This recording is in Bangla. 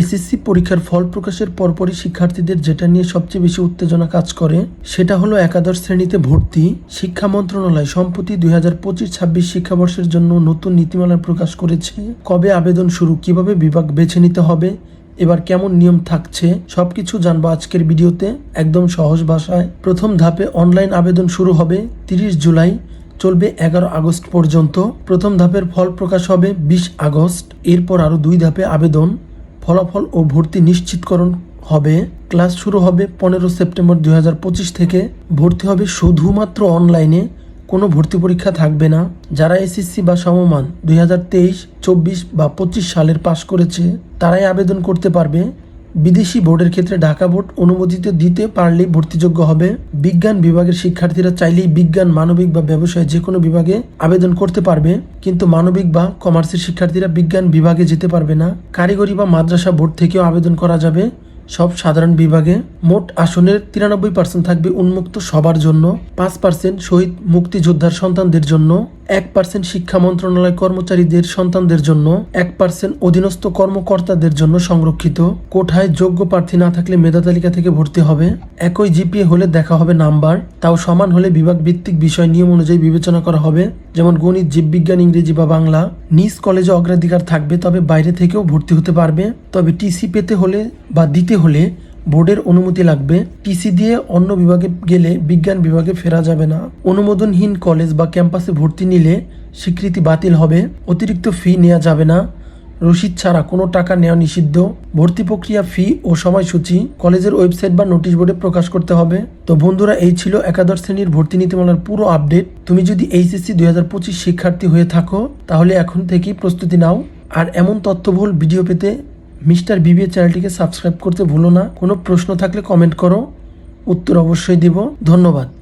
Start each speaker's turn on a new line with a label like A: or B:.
A: এসএসসি পরীক্ষার ফল প্রকাশের পরপরই শিক্ষার্থীদের যেটা নিয়ে সবচেয়ে বেশি উত্তেজনা কাজ করে, সেটা হলো একাদশ শ্রেণীতে ভর্তি শিক্ষা মন্ত্রণালয় সম্প্রতি দুই হাজার পঁচিশ ছাব্বিশ শিক্ষাবর্ষের জন্য নতুন নীতিমালা প্রকাশ করেছে। কবে আবেদন শুরু, কীভাবে বিভাগ বেছে নিতে হবে, এবার কেমন নিয়ম থাকছে, সবকিছু জানব আজকের ভিডিওতে। একদম সহজ ভাষায়, প্রথম ধাপে অনলাইন আবেদন শুরু হবে তিরিশ জুলাই, চলবে এগারো আগস্ট পর্যন্ত। প্রথম ধাপের ফল প্রকাশ হবে বিশ আগস্ট, এরপর আরও দুই ধাপে আবেদন। ফলাফল ও ভর্তি নিশ্চিতকরণ হবে। ক্লাস শুরু হবে পনেরো সেপ্টেম্বর দুই হাজার পঁচিশ থেকে। ভর্তি হবে শুধুমাত্র অনলাইনে। কোনো ভর্তি পরীক্ষা থাকবে না। যারা এসএসসি বা সমমান দুই হাজার তেইশ, চব্বিশ বা পঁচিশ সালের পাশ করেছে, তারাই আবেদন করতে পারবে। বিদেশি বোর্ডের ক্ষেত্রে ঢাকা বোর্ড অনুমোদিত দিতে পারলেই ভর্তিযোগ্য হবে। বিজ্ঞান বিভাগের শিক্ষার্থীরা চাইলেই বিজ্ঞান, মানবিক বা ব্যবসায় যে কোনো বিভাগে আবেদন করতে পারবে, কিন্তু মানবিক বা কমার্সের শিক্ষার্থীরা বিজ্ঞান বিভাগে যেতে পারবে না। কারিগরি বা মাদ্রাসা বোর্ড থেকেও আবেদন করা যাবে। সব সাধারণ বিভাগে মোট আসনের তিরানব্বই পার্সেন্ট থাকবে উন্মুক্ত সবার জন্য, পাঁচ পার্সেন্ট শহীদ মুক্তিযোদ্ধার সন্তানদের জন্য। এক পার্সেন্ট শিক্ষা মন্ত্রণালয় কর্মচারীদের সন্তানদের জন্য, এক পার্সেন্ট অধীনস্থ কর্মকর্তাদের জন্য সংরক্ষিত। কোঠায় যোগ্য প্রার্থী না থাকলে মেধা তালিকা থেকে ভর্তি হবে। একই জিপিএ হলে দেখা হবে নাম্বার, তাও সমান হলে বিভাগ ভিত্তিক বিষয় নিয়ম অনুযায়ী বিবেচনা করা হবে। যেমন গণিত, জীববিজ্ঞান, ইংরেজি বা বাংলা। নিজ কলেজে অগ্রাধিকার থাকবে, তবে বাইরে থেকেও ভর্তি হতে পারবে। তবে টিসি পেতে হলে বা দিতে হলে বোর্ডের অনুমতি লাগবে। টিসি দিয়ে অন্য বিভাগে গেলে বিজ্ঞান বিভাগে ফেরা যাবে না। অনুমোদনহীন কলেজ বা ক্যাম্পাসে ভর্তি নিলে স্বীকৃতি বাতিল হবে। অতিরিক্ত ফি নেওয়া যাবে না। রসিদ ছাড়া কোনো টাকা নেওয়া নিষিদ্ধ। ভর্তি প্রক্রিয়া, ফি ও সময়সূচি কলেজের ওয়েবসাইট বা নোটিশ বোর্ডে প্রকাশ করতে হবে। তো বন্ধুরা, এই ছিল একাদশ শ্রেণির ভর্তি নীতিমালার পুরো আপডেট। তুমি যদি এইচএসসি দুই হাজার পঁচিশ শিক্ষার্থী হয়ে থাকো, তাহলে এখন থেকেই প্রস্তুতি নাও। আর এমন তথ্যবহুল ভিডিও পেতে মিস্টার বিবিএ চ্যানেলটিকে সাবস্ক্রাইব করতে ভুলো না। কোনো প্রশ্ন থাকলে কমেন্ট করো। উত্তর অবশ্যই দিব। ধন্যবাদ।